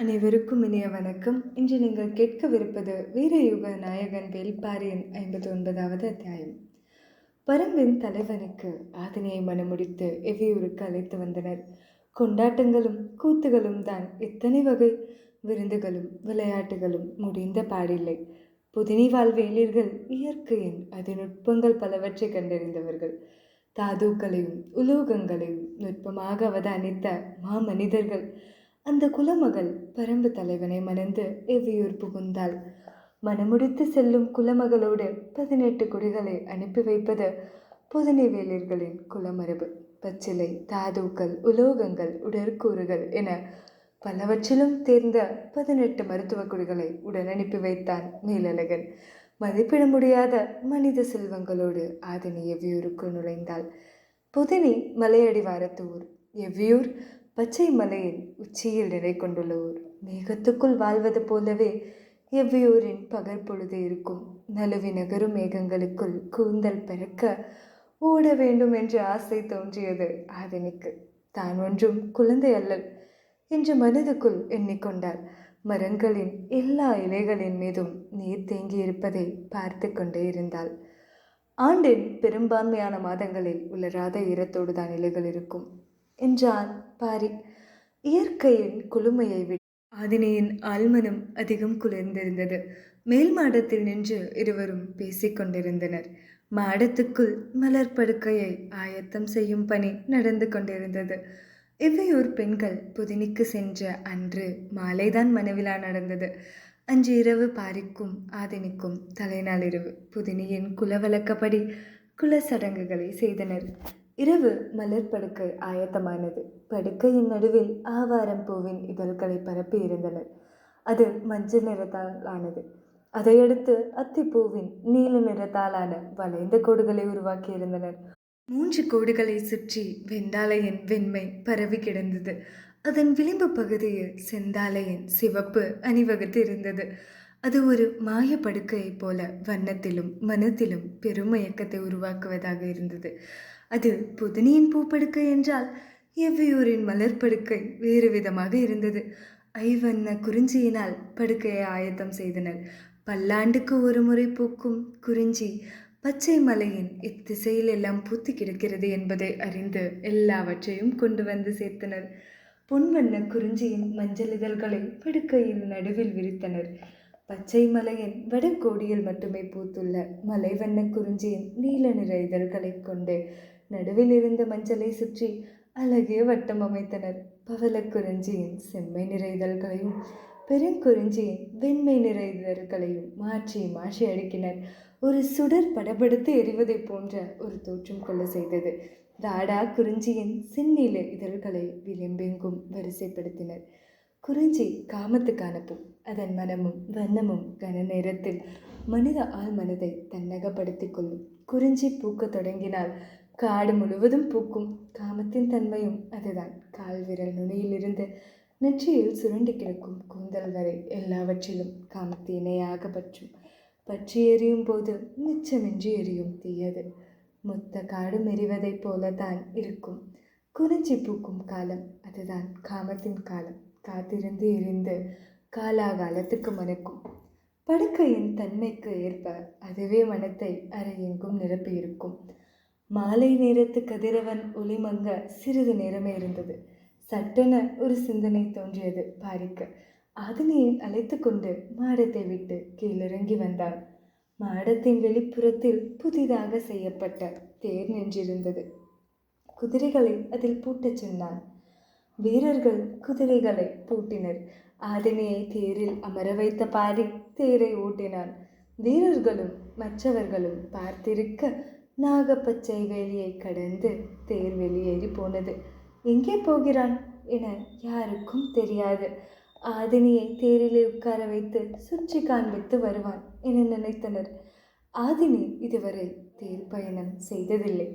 அனைவருக்கும் இனிய வணக்கம். இன்று நீங்கள் கேட்கவிருப்பது வீரயுக நாயகன் வேல்பாரியின் ஐம்பத்தி ஒன்பதாவது அத்தியாயம். பரம்பின் தலைவனுக்கு ஆதினியை மனமுடித்து எவ்வியூருக்கு அழைத்து வந்தனர். கொண்டாட்டங்களும் கூத்துகளும் தான் எத்தனை வகை விருந்துகளும் விளையாட்டுகளும் முடிந்த பாடில்லை. புதினி வாழ்வேலியர்கள் இயற்கையின் அதிநுட்பங்கள் பலவற்றை கண்டறிந்தவர்கள். தாதுக்களையும் உலோகங்களையும் நுட்பமாக அவதானித்த மாமனிதர்கள் அந்த குலமகள் பரம்பு தலைவனை மணந்து எவ்வியூர் புகுந்தாள். மனமுடித்து செல்லும் குலமகளோடு பதினெட்டு குடிகளை அனுப்பி வைப்பது புதனை வேலியர்களின் குலமரபு. பச்சிலை தாதுக்கள் உலோகங்கள் உடற்கூறுகள் என பலவற்றிலும் தேர்ந்த பதினெட்டு மருத்துவ குடிகளை உடன் அனுப்பி வைத்தான் மேலழகன். மதிப்பிட முடியாத மனித செல்வங்களோடு ஆதினி எவ்வியூருக்கு நுழைந்தாள். புதினி மலையடிவாரத்து ஊர் எவ்வியூர் பச்சை மலையின் உச்சியில் நிலை கொண்டுள்ள ஊர். மேகத்துக்குள் வாழ்வது போலவே எவ்வியூரின் பகற்பொழுது இருக்கும். நழுவி நகரும் மேகங்களுக்குள் கூந்தல் பிறக்க ஓட வேண்டும் என்று ஆசை தோன்றியது ஆதினிக்கு. தான் ஒன்றும் குழந்தை அல்லல் என்று மனதுக்குள் எண்ணிக்கொண்டாள். மரங்களின் எல்லா இலைகளின் மீதும் நீர் தேங்கி இருப்பதை பார்த்து கொண்டே இருந்தாள். ஆண்டின் பெரும்பான்மையான மாதங்களில் உலராத ஈரத்தோடு தான் இலைகள் இருக்கும். என்றான் பாரி. இயற்கையின் குளுமையை விட ஆதினியின் ஆழ்மனம் அதிகம் குளிர்ந்திருந்தது. மேல் மாடத்தில் நின்று இருவரும் பேசிக்கொண்டிருந்தனர் மாடத்துக்குள் மலர் படுக்கையை ஆயத்தம் செய்யும் பணி நடந்து கொண்டிருந்தது. இவ்வையூர் பெண்கள் புதினிக்கு சென்ற அன்று மாலைதான் மனவிழா நடந்தது. அன்று இரவு பாரிக்கும் ஆதினிக்கும் தலைநாள் இரவு. புதினியின் குலவழக்கப்படி குல சடங்குகளை செய்தனர். இரவு மலர் படுக்கை ஆயத்தமானது. படுக்கையின் நடுவில் ஆவாரம் பூவின் இதழ்களை பரப்பி இருந்தனர். அது மஞ்சள் நிறத்தால் ஆனது அதையடுத்து அத்திப்பூவின் நீல நிறத்தாலான வளைந்த கோடுகளை உருவாக்கி இருந்தனர். மூன்று கோடுகளை சுற்றி வெண்டாலையின் வெண்மை பரவி கிடந்தது. அதன் விளிம்பு பகுதியில் செந்தாலையின் சிவப்பு அணிவகுத்து இருந்தது. அது ஒரு மாய படுக்கையைப் போல வண்ணத்திலும் மனத்திலும் பெருமயக்கத்தை உருவாக்குவதாக இருந்தது. அது புதினியின் பூப்படுக்கை என்றால் எவ்வியூரின் மலர் படுக்கை வேறு விதமாக இருந்தது. ஐவண்ண குறிஞ்சியினால் படுக்கையை ஆயத்தம் செய்தனர். பல்லாண்டுக்கு ஒரு முறை பூக்கும் குறிஞ்சி பச்சை மலையின் இத்திசையில் எல்லாம் பூத்து கிடக்கிறது என்பதை அறிந்து எல்லாவற்றையும் கொண்டு வந்து சேர்த்தனர். பொன்வண்ண குறிஞ்சியின் மஞ்சள் இதழ்களை படுக்கையின் நடுவில் விரித்தனர். பச்சை மலையின் வடகோடியில் மட்டுமே பூத்துள்ள மலைவண்ண குறிஞ்சியின் நீல நிற இதழ்களை கொண்டு நடுவில் இருந்த மஞ்சளை சுற்றி அழகிய வட்டம் அமைத்தனர். பவளக்குறிஞ்சியின் செம்மை நிற இதழ்களையும் பெருங்குறிஞ்சியின் வெண்மை நிற இதழ்களையும் மாற்றி மாற்றி அடுக்கினர். ஒரு சுடர் படபடுத்து எரிவதைப் போன்ற ஒரு தோற்றம் கொள்ள செய்தது. தாடா குறிஞ்சியின் சின்னில இதழ்களை விளிம்பெங்கும் வரிசைப்படுத்தினர். குறிஞ்சி காமத்துக்கான பூ அதன் மனமும் வண்ணமும் கன நேரத்தில் மனித ஆள் மனதை தன்னகப்படுத்திக் கொள்ளும். குறிஞ்சி பூக்கத் தொடங்கினால் காடு முழுவதும் பூக்கும். காமத்தின் தன்மையும் அதுதான். கால் விரல் நுனியிலிருந்து நெற்றியில் சுருண்டு கிடக்கும் கூந்தல் வரை எல்லாவற்றிலும் காமத்து இணையாக பற்றும். பற்றி எரியும் போது மிச்சமின்றி எரியும் தீயது. மொத்த காடும் எரிவதைப் போல தான் இருக்கும். குறிஞ்சி பூக்கும் காலம் அதுதான் காமத்தின் காலம். காத்திருந்து எரிந்து காலாகாலத்துக்கு மணக்கும். படுக்கையின் தன்மைக்கு ஏற்ப அதுவே மனத்தை அறையெங்கும் நிரப்பியிருக்கும். மாலை நேரத்து கதிரவன் ஒளிமங்க சிறிது நேரமே இருந்தது. சட்டென ஒரு சிந்தனை தோன்றியது பாரிக்க. அதனையை அழைத்து கொண்டு மாடத்தை விட்டு கீழிறங்கி வந்தான். மாடத்தின் வெளிப்புறத்தில் புதிதாக செய்யப்பட்ட தேர் நின்றிருந்தது. குதிரைகளை அதில் பூட்டச் சொன்னான் வீரர்கள் குதிரைகளை பூட்டினர். ஆதினியை தேரில் அமர வைத்த பாரி தேரை ஓட்டினான். வீரர்களும் மற்றவர்களும் பார்த்திருக்க நாகப்பச்சை வேலியை கடந்து தேர் வெளியேறி போனது. எங்கே போகிறான்? என யாருக்கும் தெரியாது. ஆதினியை தேரிலே உட்கார வைத்து சுற்றி காண்பித்து வருவான் என நினைத்தனர். ஆதினி இதுவரை தேர் பயணம் செய்ததில்லை.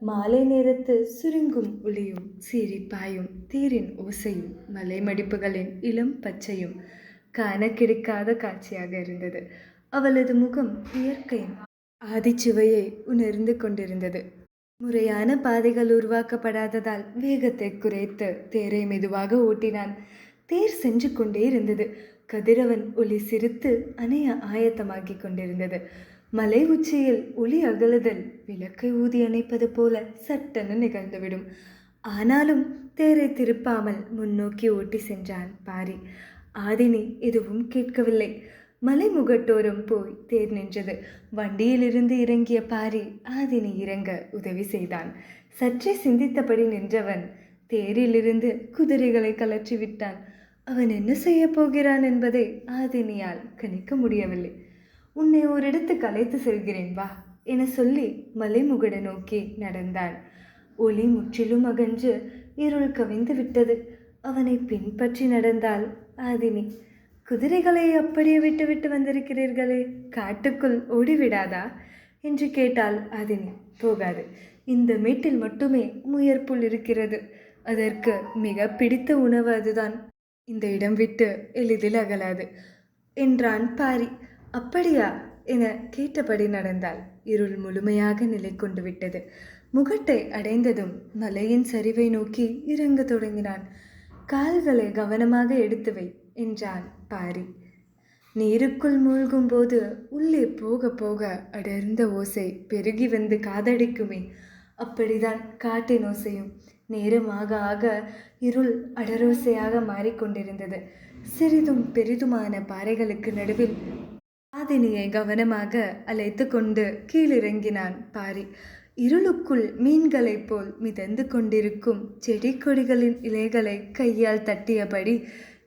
மாலை நேரத்து சுருங்கும் ஒளியும் சீரிப்பாயும் தேரின் ஓசையும் மலைமடிப்புகளின் இளம் பச்சையும் காண கிடைக்காத காட்சியாக இருந்தது. அவளது முகம் இயற்கையின் ஆதிச்சுவையை உணர்ந்து கொண்டிருந்தது. முறையான பாதைகள் உருவாக்கப்படாததால் வேகத்தை குறைத்து தேரை மெதுவாக ஓட்டினான். தேர் சென்று கொண்டே இருந்தது. கதிரவன் ஒளி சிரித்து அணைய ஆயத்தமாக்கி கொண்டிருந்தது. மலை உச்சியில் ஒளி அகலுதல் விளக்கை ஊதி அணைப்பது போல சட்டென நிகழ்ந்துவிடும். ஆனாலும் தேரை திருப்பாமல் முன்னோக்கி ஓட்டி சென்றான் பாரி. ஆதினி எதுவும் கேட்கவில்லை. மலைமுகட்டோரம் போய் தேர் நின்றது. வண்டியிலிருந்து இறங்கிய பாரி ஆதினி இறங்க உதவி செய்தான். சற்றே சிந்தித்தபடி நின்றவன் தேரிலிருந்து குதிரைகளை கலற்றி விட்டான். அவன் என்ன செய்ய போகிறான் என்பதை ஆதினியால் கணிக்க முடியவில்லை. உன்னை ஓரிடத்துக்கு அழைத்து செல்கிறேன் வா என சொல்லி மலைமுகட நோக்கி நடந்தான். ஒளி முற்றிலும் அகன்று இருள் கவிந்து விட்டது. அவனை பின்பற்றி நடந்தாள் ஆதினி. குதிரைகளை அப்படியே விட்டுவிட்டு வந்திருக்கிறீர்களே காட்டுக்குள் ஓடிவிடாதா? என்று கேட்டால் ஆதினி போகாது. இந்த மேட்டில் மட்டுமே முயற்புல் இருக்கிறது. அதற்கு மிக பிடித்த உணவு அதுதான். இந்த இடம் விட்டு எளிதில் அகலாது. என்றான் பாரி. அப்படியா? என கேட்டபடி நடந்தால் இருள் முழுமையாக நிலை கொண்டு விட்டது. முகட்டை அடைந்ததும் மலையின் சரிவை நோக்கி இறங்க தொடங்கினான். கால்களை கவனமாக எடுத்து வை என்றான். பாரி. நீருக்குள் மூழ்கும் போது உள்ளே போக போக அடர்ந்த ஓசை பெருகி வந்து காதடிக்குமே. அப்படிதான் காட்டின் ஓசையும். நேரமாக ஆக இருள் அடரோசையாக மாறிக்கொண்டிருந்தது. சிறிதும் பெரிதுமான பாறைகளுக்கு நடுவில் பாதினியை கவனமாக அழைத்து கொண்டு கீழிறங்கினான் பாரி. இருளுக்குள் மீன்களைப் போல் மிதந்து கொண்டிருக்கும் செடி கொடிகளின் இலைகளை கையால் தட்டியபடி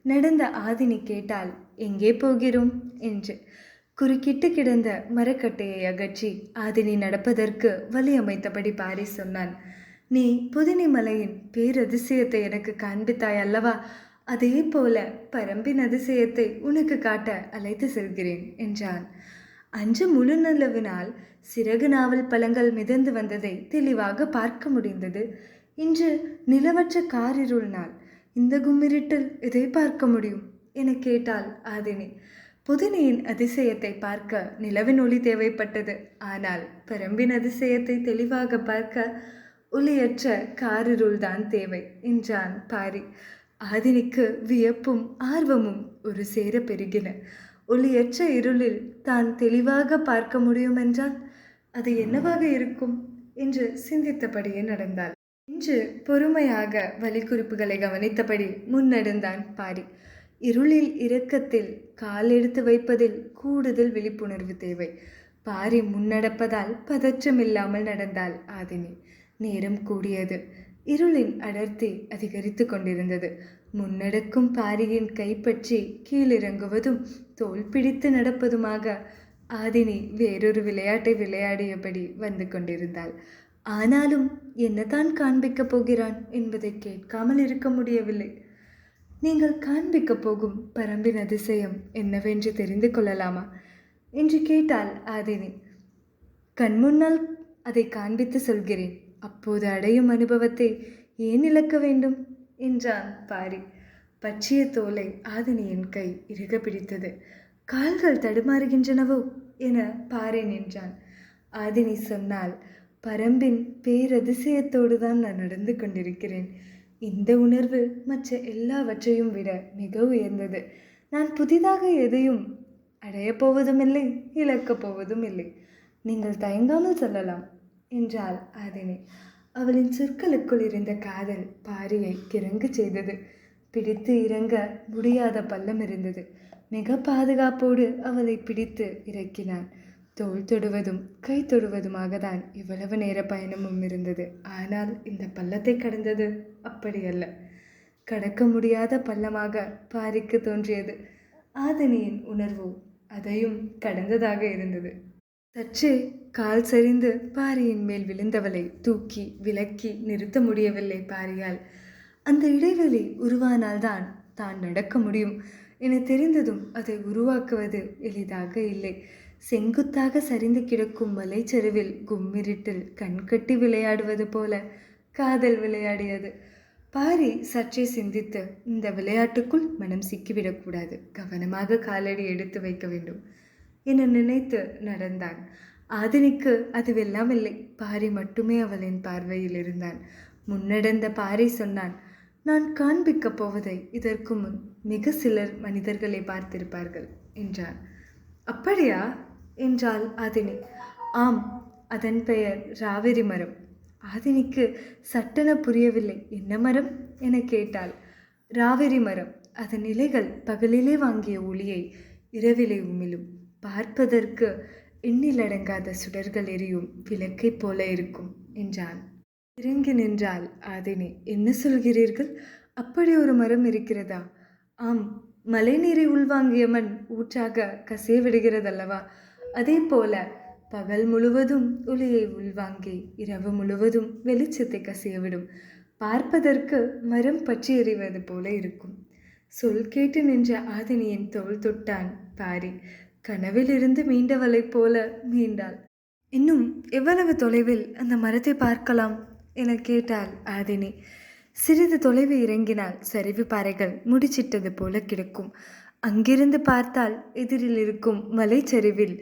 நடந்த ஆதினி கேட்டால் எங்கே போகிறோம்? என்று. குறுக்கிட்டு கிடந்த மரக்கட்டையை அகற்றி ஆதினி நடப்பதற்கு வழி அமைத்தபடி பாரி சொன்னான் நீ புதினி மலையின் பேரதிசயத்தை எனக்கு காண்பித்தாய் அல்லவா? அதே போல பரம்பின் அதிசயத்தை உனக்கு காட்ட அழைத்து செல்கிறேன் என்றான். அன்று முழு நிலவினால் சிறகு நாவல் பழங்கள் மிதந்து வந்ததை தெளிவாக பார்க்க முடிந்தது. இன்று நிலவற்ற காரிருள் நாள் இந்த கும்மிருட்டில் எதை பார்க்க முடியும்? என கேட்டாள் ஆதினி. புதினியின் அதிசயத்தை பார்க்க நிலவின் ஒளி தேவைப்பட்டது. ஆனால் பெரம்பின் அதிசயத்தை தெளிவாக பார்க்க ஒளியற்ற காரிருள் தான் தேவை என்றான் பாரி. ஆதினிக்கு வியப்பும் ஆர்வமும் ஒரு சேர பெருகின. ஒளியற்ற இருளில் தான் தெளிவாக பார்க்க முடியும் என்றால் அது என்னவாக இருக்கும்? என்று சிந்தித்தபடியே நடந்தாள். என்று பொறுமையாக வழிக்குறிப்புகளை கவனித்தபடி முன்னெடுந்தான் பாரி. இருளில் இரக்கத்தில் கால் எடுத்து வைப்பதில் கூடுதல் விழிப்புணர்வு தேவை. பாரி முன்னடப்பதால் பதற்றமில்லாமல் நடந்தாள் ஆதினி. நேரம் கூடியது. இருளின் அடர்த்தி அதிகரித்து கொண்டிருந்தது. முன்னடக்கும் பாரியின் கைப்பற்றி கீழிறங்குவதும் தோல் பிடித்து நடப்பதுமாக ஆதினி வேறொரு விளையாட்டை விளையாடியபடி வந்து கொண்டிருந்தாள். ஆனாலும் என்னதான் காண்பிக்கப் போகிறான் என்பதை கேட்காமல் இருக்க முடியவில்லை. நீங்கள் காண்பிக்கப் போகும் பரம்பின் அதிசயம் என்னவென்று தெரிந்து கொள்ளலாமா? என்று கேட்டாள் ஆதினி. கண்முன்னால் அதை காண்பித்து சொல்கிறேன். அப்போது அடையும் அனுபவத்தை ஏன் இழக்க வேண்டும்? என்றான் பாரி. பற்றிய தோலை ஆதினியின் கை இறுக பிடித்தது. கால்கள் தடுமாறுகின்றனவோ? என பாரி நின்றான். ஆதினி சொன்னால் பரம்பின் பேரதிசயத்தோடு தான் நான் நடந்து கொண்டிருக்கிறேன். இந்த உணர்வு மற்ற எல்லாவற்றையும் விட மிக உயர்ந்தது. நான் புதிதாக எதையும் அடையப் போவதும் இல்லை இழக்கப் போவதும் இல்லை நீங்கள் தயங்காமல் சொல்லலாம் என்றாள் ஆதினி. அவளின் சொற்களுக்குள் இருந்த காதல் பாரியை கிறங்கு செய்தது. பிடித்து இறங்க முடியாத பள்ளம் இருந்தது. மிக பாதுகாப்போடு அவளை பிடித்து இறக்கினான். தோல் தொடுவதும் கை தொடுவதுமாக தான் இவ்வளவு நேர பயணமும் இருந்தது. ஆனால் இந்த பள்ளத்தை கடந்தது அப்படியல்ல. கடக்க முடியாத பள்ளமாக பாரிக்கு தோன்றியது. ஆதனியின் உணர்வு அதையும் கடந்ததாக இருந்தது. சற்றே கால் சரிந்து பாரியின் மேல் விழுந்தவளை தூக்கி விலக்கி நிறுத்த முடியவில்லை பாரியால். அந்த இடைவெளி உருவானால்தான் தான் நடக்க முடியும். என தெரிந்ததும் அதை உருவாக்குவது எளிதாக இல்லை. செங்குத்தாக சரிந்து கிடக்கும் மலைச்சரிவில் கும்மிருட்டில் கண்கட்டி விளையாடுவது போல காதல் விளையாடியது. பாரி சற்றே சிந்தித்து இந்த விளையாட்டுக்குள் மனம் சிக்கிவிடக்கூடாது கவனமாக காலடி எடுத்து வைக்க வேண்டும் என நினைத்து நடந்தான். ஆதினிக்கு அதுவெல்லாம் இல்லை. பாரி மட்டுமே அவளின் பார்வையில் இருந்தான். முன்னடந்த பாரி சொன்னான் நான் காண்பிக்கப் போவதை இதற்கு முன் மிக சிலர் மனிதர்களை பார்த்திருப்பார்கள் என்றார் அப்படியா? என்றாள் ஆதினி. ஆம் அதன் பெயர் ராவிரி மரம். ஆதினிக்கு சட்டென புரியவில்லை. என்ன மரம்? என கேட்டாள். ராவிரி மரம். அதன் இலைகள் பகலிலே வாங்கிய ஒளியை இரவிலே உமிழும். பார்ப்பதற்கு எண்ணிலடங்காத சுடர்கள் எரியும் விளக்கைப் போல இருக்கும் என்றான். இறங்கி நின்றாள் ஆதினி. என்ன சொல்கிறீர்கள்? அப்படி ஒரு மரம் இருக்கிறதா? ஆம் மழைநீரை உள்வாங்கிய மண் ஊற்றாக கசிய விடுகிறதல்லவா அதே போல பகல் முழுவதும் ஒளியை உள்வாங்கி இரவு முழுவதும் வெளிச்சத்தை கசியவிடும். பார்ப்பதற்கு மரம் பற்றி எறிவது போல இருக்கும். சொல் கேட்டு நின்ற ஆதினியின் தோல் தொட்டான் பாரி. கனவிலிருந்து மீண்டவளைப் போல மீண்டாள். இன்னும் எவ்வளவு தொலைவில் அந்த மரத்தை பார்க்கலாம்? என கேட்டாள் ஆதினி. சிறிது தொலைவு இறங்கினால் சரிவு பாறைகள் முடிச்சிட்டது போல கிடக்கும். அங்கிருந்து பார்த்தால் எதிரில் இருக்கும் மலைச்சரிவில்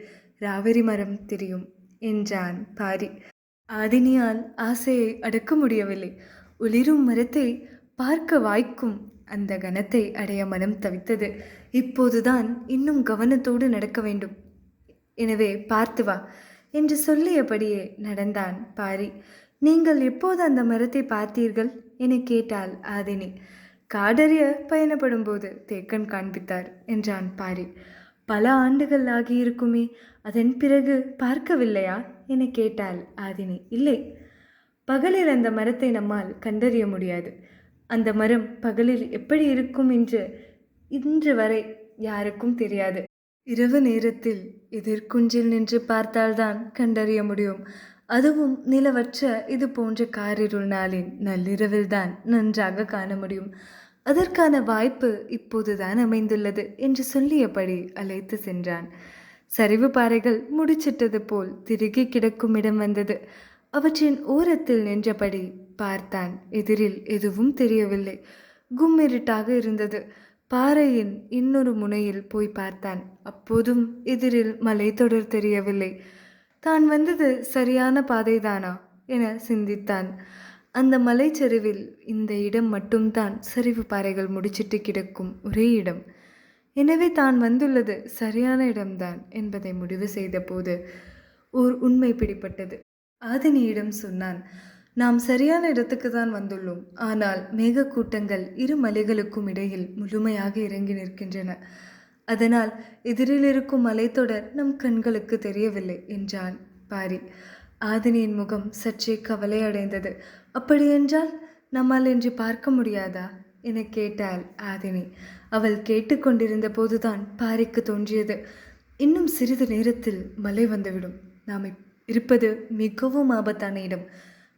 ராவரி மரம் தெரியும் என்றான் பாரி. ஆதினியால் ஆசையை அடக்க முடியவில்லை. ஒளிரும் மரத்தை பார்க்க வாய்க்கும் அந்த கணத்தை அடைய மனம் தவித்தது. இப்போதுதான் இன்னும் கவனத்தோடு நடக்க வேண்டும். எனவே பார்த்து வா என்று சொல்லியபடியே நடந்தான் பாரி. நீங்கள் எப்போது அந்த மரத்தை பார்த்தீர்கள்? என கேட்டாள் ஆதினி. காடறிய பயணப்படும் போது தேக்கன் காண்பித்தார் என்றான் பாரி. பல ஆண்டுகள் ஆகியிருக்குமே அதன் பிறகு பார்க்கவில்லையா? என கேட்டாள் ஆதினி. இல்லை. பகலில் அந்த மரத்தை நம்மால் கண்டறிய முடியாது. அந்த மரம் பகலில் எப்படி இருக்கும் என்று இன்று வரை யாருக்கும் தெரியாது. இரவு நேரத்தில் எதிர்குஞ்சில் நின்று பார்த்தால்தான் கண்டறிய முடியும். அதுவும் நிலவற்ற இது போன்ற காரிருள் நாளின் நள்ளிரவில்தான் நன்றாக காண முடியும். அதற்கான வாய்ப்பு இப்போதுதான் அமைந்துள்ளது என்று சொல்லியபடி அழைத்து சென்றான். சரிவு பாறைகள் முடிச்சிட்டது போல் திருகி கிடக்கும் இடம் வந்தது. அவற்றின் ஓரத்தில் நின்றபடி பார்த்தான். எதிரில் எதுவும் தெரியவில்லை. கும்மிருட்டாக இருந்தது. பாறையின் இன்னொரு முனையில் போய் பார்த்தான். அப்போதும் எதிரில் மலைத்தொடர் தெரியவில்லை. தான் வந்தது சரியான பாதைதானா? என சிந்தித்தான். அந்த மலைச்சரிவில் இந்த இடம் மட்டும்தான் சரிவு பாறைகள் முடிச்சிட்டு கிடக்கும் ஒரே இடம். எனவே தான் வந்துள்ளது சரியான இடம்தான் என்பதை முடிவு செய்தபோது ஓர் உண்மை பிடிப்பட்டது ஆதினியிடம் சொன்னான் நாம் சரியான இடத்துக்கு தான் வந்துள்ளோம். ஆனால் மேகக்கூட்டங்கள் இரு மலைகளுக்கும் இடையில் முழுமையாக இறங்கி நிற்கின்றன. அதனால் எதிரில் இருக்கும் மலைத்தொடர் நம் கண்களுக்கு தெரியவில்லை என்றான் பாரி. ஆதினியின் முகம் சற்றே கவலையடைந்தது. அப்படியென்றால் நம்மால் இன்று பார்க்க முடியாதா? என கேட்டாள் ஆதினி. அவள் கேட்டுக்கொண்டிருந்த போதுதான் பாரிக்கு தோன்றியது. இன்னும் சிறிது நேரத்தில் மலை வந்துவிடும். நாம் இப்- இருப்பது மிகவும் ஆபத்தான இடம்.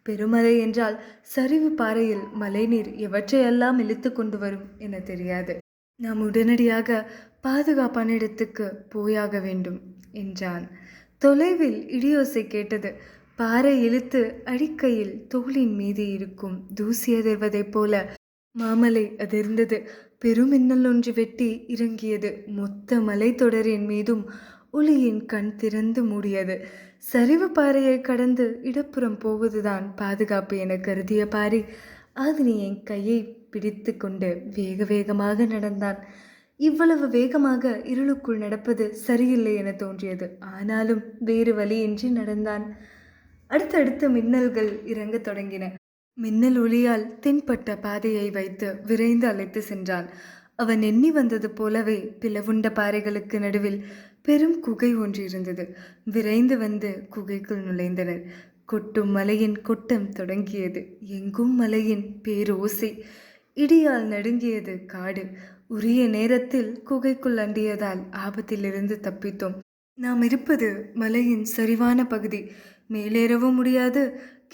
பெருமலை என்றால் சரிவு பாறையில் மழைநீர் எவற்றையெல்லாம் இழுத்து கொண்டு வரும் என தெரியாது. நாம் உடனடியாக பாதுகாப்பான இடத்துக்கு போயாக வேண்டும் என்றான். தொலைவில் இடியோசை கேட்டது. பாறை இழுத்து அடிக்கையில் தோளின் மீது இருக்கும் தூசி அதிர்வதைப் போல மாமலை அதிர்ந்தது. பெருமின்னல் ஒன்று வெட்டி இறங்கியது. மொத்த மலைத்தொடரின் மீதும் ஒளியின் கண் திறந்து மூடியது. சரிவு பாறையை கடந்து இடப்புறம் போவதுதான் பாதுகாப்பு என கருதிய பாரி ஆதினியின் கையை பிடித்து கொண்டு வேக வேகமாக நடந்தான். இவ்வளவு வேகமாக இருளுக்குள் நடப்பது சரியில்லை என தோன்றியது. ஆனாலும் வேறு வழியின்றி நடந்தான். அடுத்தடுத்து மின்னல்கள் இறங்க தொடங்கின. மின்னல் ஒளியால் தென்பட்ட பாதையை வைத்து விரைந்து அழைத்து சென்றான் அவன் எண்ணி வந்தது போலவே பிளவுண்ட பாறைகளுக்கு நடுவில் பெரும் குகை ஒன்று இருந்தது. விரைந்து வந்து குகைக்குள் நுழைந்தனர். கொட்டும் மலையின் கொட்டம் தொடங்கியது. எங்கும் மலையின் பேரோசை. இடியால் நடுங்கியது காடு. உரிய நேரத்தில் குகைக்குள் அண்டியதால் ஆபத்திலிருந்து தப்பித்தோம். நாம் இருப்பது மலையின் சரிவான பகுதி. மேலேறவும் முடியாது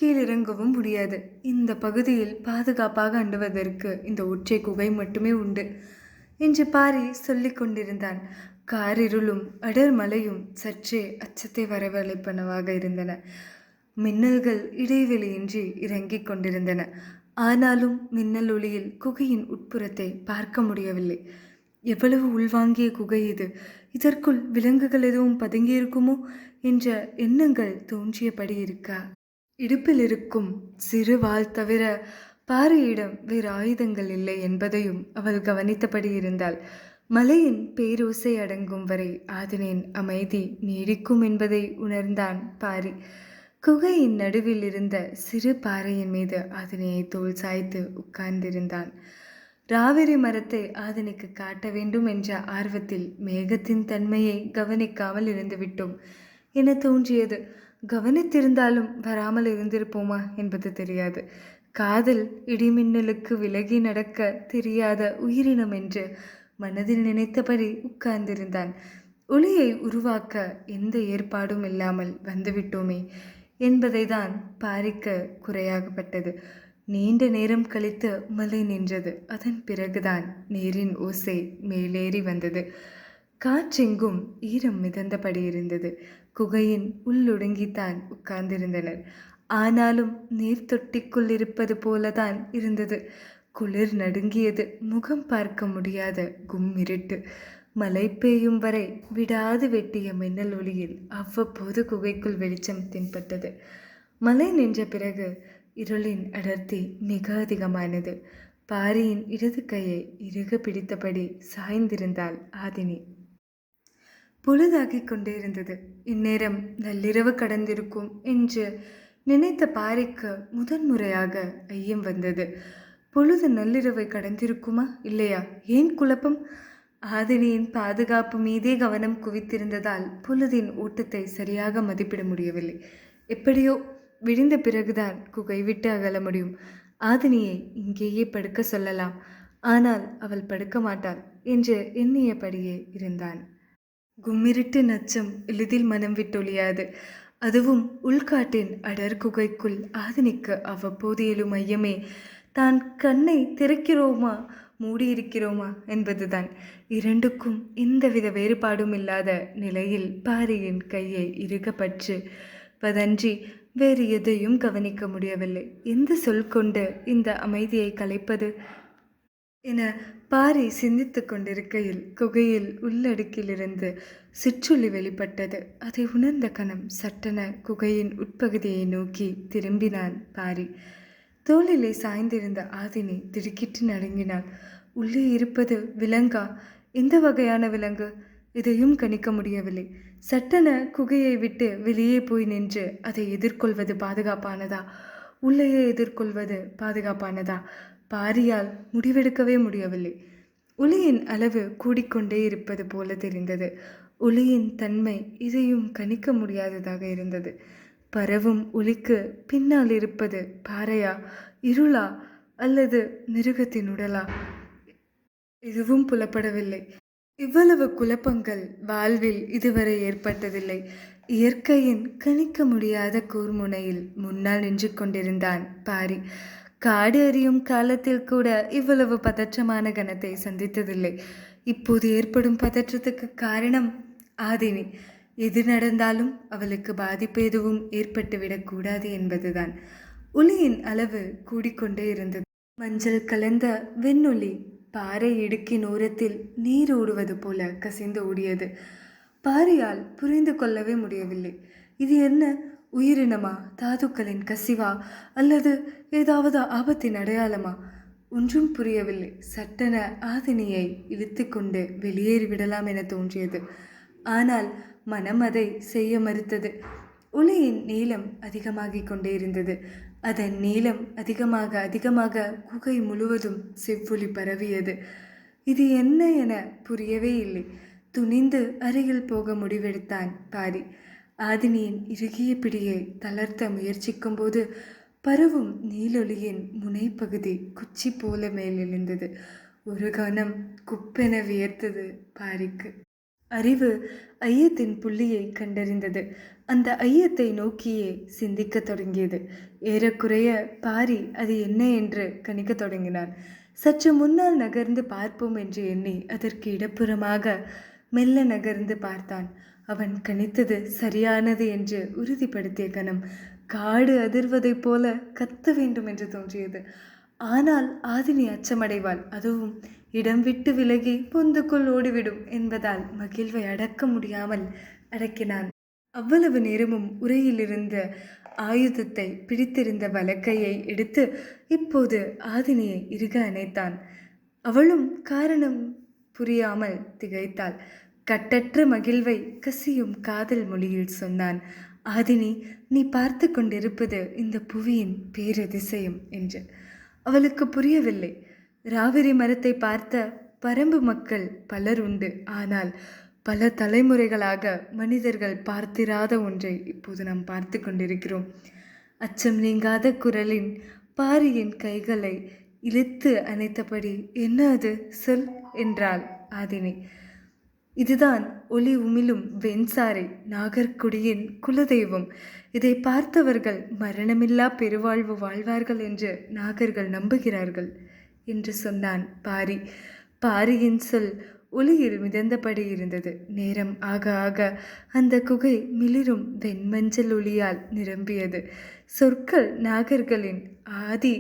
கீழிறங்கவும் முடியாது. இந்த பகுதியில் பாதுகாப்பாக அண்டுவதற்கு இந்த ஒற்றை குகை மட்டுமே உண்டு என்று பாரி சொல்லிக் கொண்டிருந்தான். காரிருளும் அடர் மலையும் சற்றே அச்சத்தை வரவழைப்பனவாக இருந்தன. மின்னல்கள் இடைவெளியின்றி இறங்கிக் கொண்டிருந்தன. ஆனாலும் மின்னல் ஒளியில் குகையின் உட்புறத்தை பார்க்க முடியவில்லை. எவ்வளவு உள்வாங்கிய குகை இது? இதற்குள் விலங்குகள் எதுவும் பதுங்கியிருக்குமோ? என்ற எண்ணங்கள் தோன்றியபடி இருக்கா? இடுப்பில் இருக்கும் சிறு வாழ் தவிர பாரியிடம் வேறு ஆயுதங்கள் இல்லை என்பதையும் அவள் கவனித்தபடி இருந்தாள். மலையின் பேரோசை அடங்கும் வரை ஆதினேன் அமைதி நீடிக்கும் என்பதை உணர்ந்தான் பாரி. குகையின் நடுவில் இருந்த சிறு பாறையின் மீது ஆதினியை தோல் சாய்த்து உட்கார்ந்திருந்தான். ராவிரி மரத்தை ஆதனுக்கு காட்ட வேண்டும் என்ற ஆர்வத்தில் மேகத்தின் தன்மையை கவனிக்காமல் இருந்துவிட்டோம் என தோன்றியது கவனித்திருந்தாலும் வராமல் இருந்திருப்போமா என்பது தெரியாது. காதல் இடிமின்னலுக்கு விலகி நடக்க தெரியாத உயிரினம் என்று மனதில் நினைத்தபடி உட்கார்ந்திருந்தான். ஒளியை உருவாக்க எந்த ஏற்பாடும் இல்லாமல் வந்துவிட்டோமே என்பதை தான் பாரிக்க குறையாகப்பட்டது. நீண்ட நேரம் கழித்து மலை நின்றது. அதன் பிறகுதான் நீரின் ஓசை மேலேறி வந்தது. காற்றெங்கும் ஈரம் மிதந்தபடி இருந்தது. குகையின் உள்ளொடுங்கித்தான் உட்கார்ந்திருந்தனர். ஆனாலும் நீர் தொட்டிக்குள் இருப்பது போலதான் இருந்தது. குளிர் நடுங்கியது முகம் பார்க்க முடியாத கும்மிருட்டு. மழை பெய்யும் வரை விடாது வெட்டிய மின்னல் ஒளியில் அவ்வப்போது குகைக்குள் வெளிச்சம் தென்பட்டது. மழை நின்ற பிறகு இருளின் அடர்த்தி மிக அதிகமானது. பாரியின் இடது கையை இறுக பிடித்தபடி சாய்ந்திருந்தாள் ஆதினி. பொழுதாகிக் கொண்டே இருந்தது இந்நேரம் நள்ளிரவு கடந்திருக்கும் என்று நினைத்த பாரிக்கு முதன்முறையாக ஐயம் வந்தது. பொழுது நள்ளிரவை கடந்திருக்குமா? இல்லையா? ஏன் குழப்பம்? ஆதினியின் பாதுகாப்பு மீதே கவனம் குவித்திருந்ததால் பொழுதின் ஓட்டத்தை சரியாக மதிப்பிட முடியவில்லை. எப்படியோ விடிந்த பிறகுதான் குகை விட்டு அகல முடியும். ஆதினியை இங்கேயே படுக்க சொல்லலாம். ஆனால் அவள் படுக்க மாட்டாள் என்று எண்ணியபடியே இருந்தான். கும்மிருட்டு நச்சம் எளிதில் மனம் விட்டொழியாது. அதுவும் உள்காட்டின் அடர் குகைக்குள் ஆதினிக்கு அவ்வப்போது எழும் மையமே தான் கண்ணை திறக்கிறோமா மூடியிருக்கிறோமா என்பதுதான். இரண்டுக்கும் எந்தவித வேறுபாடும் இல்லாத நிலையில் பாரியின் கையை இறுகப்பற்று பதன்றி வேறு எதையும் கவனிக்க முடியவில்லை. எந்த சொல் கொண்டு இந்த அமைதியை கலைப்பது? என பாரி சிந்தித்து கொண்டிருக்கையில் குகையில் உள்ளடுக்கிலிருந்து சிற்றுளி வெளிப்பட்டது. அதை உணர்ந்த கணம் சட்டென குகையின் உட்பகுதியை நோக்கி திரும்பினான் பாரி. தோளிலே சாய்ந்திருந்த ஆதினி திடுக்கிட்டு நடுங்கினாள். உள்ளே இருப்பது விலங்கா? எந்த வகையான விலங்கு? இதையும் கணிக்க முடியவில்லை. சட்டென குகையை விட்டு வெளியே போய் நின்று அதை எதிர்கொள்வது பாதுகாப்பானதா? உள்ளேயே எதிர்கொள்வது பாதுகாப்பானதா? பாரியால் முடிவெடுக்கவே முடியவில்லை. ஒளியின் அளவு கூடிக்கொண்டே இருப்பது போல தெரிந்தது. ஒளியின் தன்மை இதையும் கணிக்க முடியாததாக இருந்தது. பரவும் ஒளிக்கு பின்னால் இருப்பது பாறையா இருளா அல்லது மிருகத்தின் உடலா? எதுவும் புலப்படவில்லை. இவ்வளவு குழப்பங்கள் வாழ்வில் இதுவரை ஏற்பட்டதில்லை. இயற்கையின் கணிக்க முடியாத கூர்முனையில் முன்னால் நின்று கொண்டிருந்தான் பாரி. காடு அறியும் காலத்தில் கூட இவ்வளவு பதற்றமான கணத்தை சந்தித்ததில்லை. இப்போது ஏற்படும் பதற்றத்துக்கு காரணம் ஆதினி. எது நடந்தாலும் அவளுக்கு பாதிப்பு எதுவும் ஏற்பட்டுவிடக்கூடாது என்பதுதான். ஒளியின் அளவு கூடிக்கொண்டே இருந்தது. மஞ்சள் கலந்த வெண்ணொலி பாறை இடுக்கின் ஓரத்தில் நீர் ஓடுவது போல கசிந்து ஓடியது. பாரியால் புரிந்து கொள்ளவே முடியவில்லை. இது என்ன? உயிரினமா? தாதுக்களின் கசிவா? அல்லது ஏதாவது ஆபத்தின் அடையாளமா? ஒன்றும் புரியவில்லை. சட்டென ஆதினியை இழுத்து கொண்டு வெளியேறிவிடலாம் என தோன்றியது. ஆனால் மனம் அதை செய்ய மறுத்தது. ஒளியின் நீளம் அதிகமாகிக் கொண்டே இருந்தது. அதன் நீளம் அதிகமாக அதிகமாக குகை முழுவதும் செவ்வொளி பரவியது. இது என்ன என புரியவே இல்லை. துணிந்து அருகில் போக முடிவெடுத்தான் பாரி. ஆதினியின் இறுகிய பிடியை தளர்த்த முயற்சிக்கும்போது பரவும் நீலொளியின் முனைப்பகுதி குச்சி போல மேலெழுந்தது. ஒரு கணம் குப்பென வியர்த்தது பாரிக்கு. அறிவு ஐயத்தின் புள்ளியை கண்டறிந்தது. அந்த ஐயத்தை நோக்கியே சிந்திக்கத் தொடங்கியது. ஏறக்குறைய பாரி அது என்ன என்று கணிக்கத் தொடங்கினார் சற்று முன்னால் நகர்ந்து பார்ப்போம் என்று எண்ணி அதற்கு இடப்புறமாக மெல்ல நகர்ந்து பார்த்தான். அவன் கணித்தது சரியானது என்று உறுதிப்படுத்திய கணம். காடு அதிர்வதைப் போல கத்த வேண்டும் என்று தோன்றியது. ஆனால் ஆதினி அச்சமடைவாள். அதுவும் இடம் விட்டு விலகி பொந்துக்குள் ஓடிவிடும் என்பதால் மகிழ்வை அடக்க முடியாமல் அடக்கினான். அவ்வளவு நேரமும் உரையிலிருந்த ஆயுதத்தை பிடித்திருந்த வலக்கையை எடுத்து இப்போது ஆதினியை இறுக அணைத்தான். அவளும் காரணம் புரியாமல் திகைத்தாள். கட்டற்ற மகிழ்வை கசியும் காதல் மொழியில் சொன்னான் ஆதினி நீ பார்த்து கொண்டிருப்பது இந்த புவியின் பேரதிசயம் என்று. அவளுக்கு புரியவில்லை. ராவிரி மரத்தை பார்த்த பரம்பு மக்கள் பலர் உண்டு ஆனால் பல தலைமுறைகளாக மனிதர்கள் பார்த்திராத ஒன்றை இப்போது நாம் பார்த்து கொண்டிருக்கிறோம். அச்சம் நீங்காத குரலின் பாரியின் கைகளை இழுத்து அணைத்தபடி என்ன அது சொல் என்றாள் ஆதினி. இதுதான் ஒளி உமிழும் வெண்சாரை நாகர்குடியின் குலதெய்வம். இதை பார்த்தவர்கள் மரணமில்லா பெருவாழ்வு வாழ்வார்கள் என்று நாகர்கள் நம்புகிறார்கள் என்று சொன்னான் பாரி. பாரியின் சொல் ஒளியில் மிதந்தபடி இருந்தது. நேரம் ஆக ஆக அந்த குகை மிளிரும் வெண்மஞ்சள் ஒளியால் நிரம்பியது. சொற்கள் நாகர்களின் ஆதி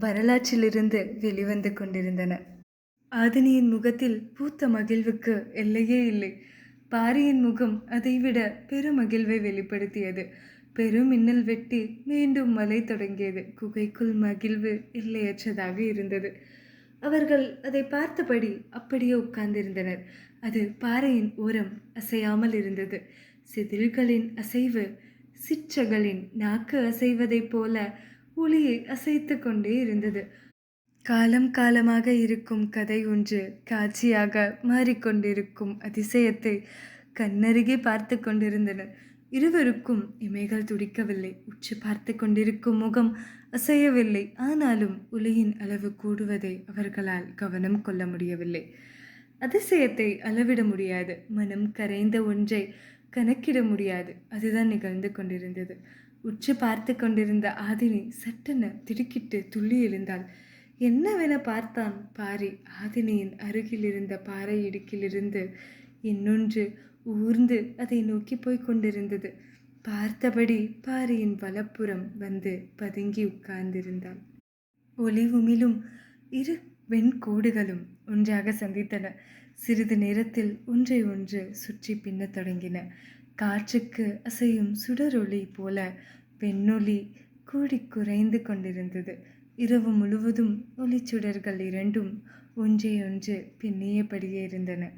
வரலாற்றிலிருந்து வெளிவந்து கொண்டிருந்தன. ஆதினியின் முகத்தில் பூத்த மகிழ்வுக்கு எல்லையே இல்லை. பாரியின் முகம் அதைவிட பெருமகிழ்வை வெளிப்படுத்தியது. பெரும் மின்னல் வெட்டி மீண்டும் மலை தொடங்கியது. குகைக்குள் மகிழ்வு எல்லையற்றதாக இருந்தது. அவர்கள் அதை பார்த்தபடி அப்படியே உட்கார்ந்திருந்தனர். அது பாறையின் ஓரம் அசையாமல் இருந்தது. செதில்களின் அசைவு சிற்றகளின் நாக்கு அசைவதைப் போல ஒளியை அசைத்து கொண்டே இருந்தது. காலம் காலமாக இருக்கும் கதை ஒன்று காட்சியாக மாறிக்கொண்டிருக்கும் அதிசயத்தை கண்ணருகே பார்த்து கொண்டிருந்தனர் இருவருக்கும் இமைகள் துடிக்கவில்லை. உற்று பார்த்து கொண்டிருக்கும் முகம் அசையவில்லை. ஆனாலும் ஒளியின் அளவு கூடுவதை அவர்களால் கவனம் கொள்ள முடியவில்லை. அதிசயத்தை அளவிட முடியாது. மனம் கரைந்த ஒன்றை கணக்கிட முடியாது. அதுதான் நிகழ்ந்து கொண்டிருந்தது. உற்று பார்த்து கொண்டிருந்த ஆதினி சட்டென திடுக்கிட்டு துள்ளி எழுந்தாள். என்னவென பார்த்தான்? பாரி ஆதினியின் அருகில் இருந்த பாறை இடுக்கிலிருந்து இன்னொன்று ஊர்ந்து அதை நோக்கி போய்க் கொண்டிருந்தது. பார்த்தபடி பாறையின் வலப்புறம் வந்து பதுங்கி உட்கார்ந்திருந்தாள் ஒளி உமிழும் இரு வெண்கோடுகளும் ஒன்றாக சந்தித்தன. சிறிது நேரத்தில் ஒன்றை ஒன்று சுற்றி பின்னத் தொடங்கின. காற்றுக்கு அசையும் சுடரொளி போல வெண்ணொளி கூடி குறைந்து கொண்டிருந்தது. இரவு முழுவதும் ஒளிச்சுடர்கள் இரண்டும் ஒன்றை ஒன்று பின்னியபடியே இருந்தன.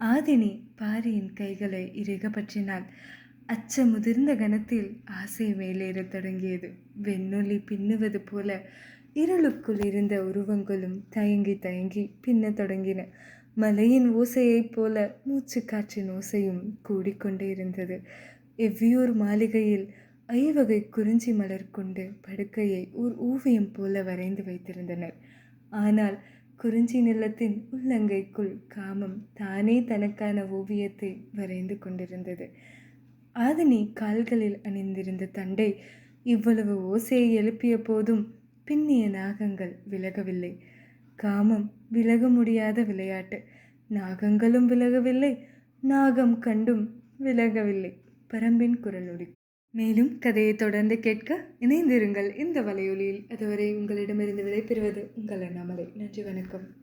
ஆதினி பாரியின் கைகளை இறுக பற்றினாள் அச்ச முதிர்ந்த கணத்தில் ஆசை மேலேறத் தொடங்கியது. வெண்ணொலி பின்னுவது போல இருளுக்குள் இருந்த உருவங்களும் தயங்கி தயங்கி பின்னத் தொடங்கின. மலையின் ஓசையைப் போல மூச்சு காற்றின் ஓசையும் கூடிக்கொண்டே இருந்தது. எவ்வியூர் மாளிகையில் ஐவகை குறிஞ்சி மலர் கொண்டு படுக்கையை ஓர் ஓவியம் போல வரைந்து வைத்திருந்தனர். ஆனால் குறிஞ்சி நிலத்தின் உள்ளங்கைக்குள் காமம் தானே தனக்கான ஓவியத்தை வரைந்து கொண்டிருந்தது. ஆதினி கால்களில் அணிந்திருந்த தண்டை இவ்வளவு ஓசையை எழுப்பிய போதும் பின்னிய நாகங்கள் விலகவில்லை. காமம் விலக முடியாத விளையாட்டு. நாகங்களும் விலகவில்லை நாகம் கண்டும் விலகவில்லை. பரம்பின் குரலொடி மேலும் கதையை தொடர்ந்து கேட்க இணைந்திருங்கள் இந்த வலையொலியில். அதுவரை உங்களிடமிருந்து விடைபெறுவது உங்கள் அண்ணாமலை. நன்றி வணக்கம்.